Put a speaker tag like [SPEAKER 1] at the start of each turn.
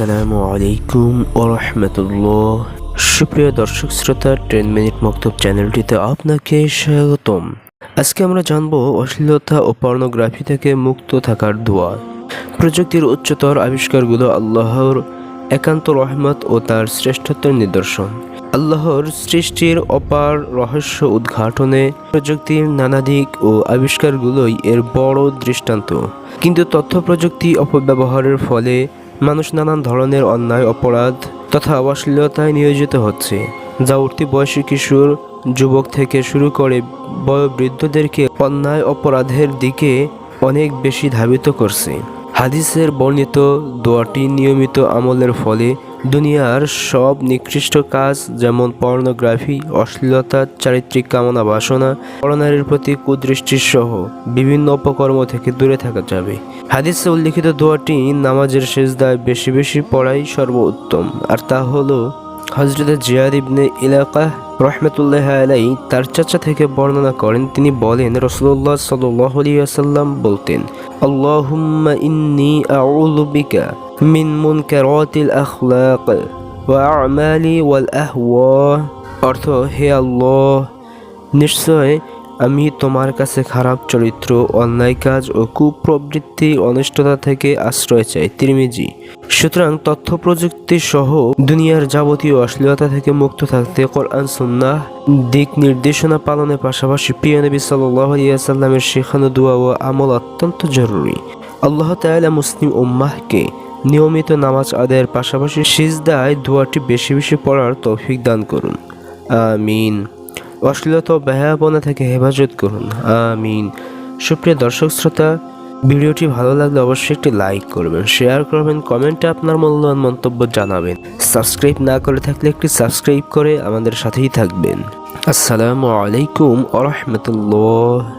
[SPEAKER 1] আসসালামু আলাইকুম ওরহমতুল্লাহ। সুপ্রিয় দর্শক শ্রোতা, টেন মিনিট মক্তব চ্যানেলটিতে আপনাকে স্বাগতম। আজকে আমরা জানব অশ্লীলতা ও পর্নোগ্রাফি থেকে মুক্ত থাকার দোয়া। প্রযুক্তির উচ্চতর আবিষ্কারগুলো আল্লাহর একান্ত রহমত ও তার শ্রেষ্ঠত্বের নিদর্শন। আল্লাহর সৃষ্টির অপার রহস্য উদ্ঘাটনে প্রযুক্তির নানা দিক ও আবিষ্কারগুলোই এর বড় দৃষ্টান্ত। কিন্তু তথ্য প্রযুক্তি অপব্যবহারের ফলে মানুষ নানান ধরনের অন্যায়, অপরাধ তথা অশ্লীলতায় নিয়োজিত হচ্ছে। যা উঠতি বয়সী কিশোর যুবক থেকে শুরু করে বয়োবৃদ্ধদেরকে অন্যায়, অপরাধের দিকে অনেক বেশি ধাবিত করছে। হাদিসের বর্ণিত দোয়াটি নিয়মিত আমলের ফলে দুনিয়ার সব নিকৃষ্ট কাজ, যেমন পর্নোগ্রাফি, অশ্লীলতা, চারিত্রিক কামনা বাসনা, পরনারীর প্রতি কুদৃষ্টির সহ বিভিন্ন অপকর্ম থেকে দূরে থাকা যাবে। হাদিসে উল্লিখিত দোয়াটি নামাজের শেষদায় বেশি বেশি পড়াই সর্বোত্তম। আর তা হলো হজরত জিয়াদ ইবনে ইলাকা রহমতুল্লাহ আলাই তার চাচা থেকে বর্ণনা করেন, তিনি বলেন রসুল্লাহ সাল্লাম বলতেন, আল্লাহুম্মা অর্থ, হে আল্লাহ, নিশ্চয় আমি তোমার কাছে খারাপ চরিত্র, অন্যায় কাজ ও কুপ্রবৃত্তি, অনিষ্টতা থেকে আশ্রয় চাই, তিরমিজি। সুতরাং তথ্য প্রযুক্তি সহ দুনিয়ার যাবতীয় অশ্লীলতা থেকে মুক্ত থাকতে কোরআন, সুন্নাহ, দিক নির্দেশনা পালনের পাশাপাশি প্রিয় নবী সাল্লামের শেখানো দোয়া ও আমল অত্যন্ত জরুরি। আল্লাহ তাআলা মুসলিম উম্মাহকে নিয়মিত নামাজ আদায়ের পাশাপাশি সিজদায় দোয়াটি বেশি বেশি পড়ার তৌফিক দান করুন। আমিন। অশ্লীলতা ও ব্যয়াপনা থেকে হেফাজত করুন। আমিন। সুপ্রিয় দর্শক শ্রোতা, ভিডিওটি ভালো লাগলে অবশ্যই একটি লাইক করবেন, শেয়ার করবেন, কমেন্টে আপনার মূল্যবান মন্তব্য জানাবেন। সাবস্ক্রাইব না করে থাকলে একটি সাবস্ক্রাইব করে আমাদের সাথেই থাকবেন। আসসালামু আলাইকুম আ রহমতুল্লাহ।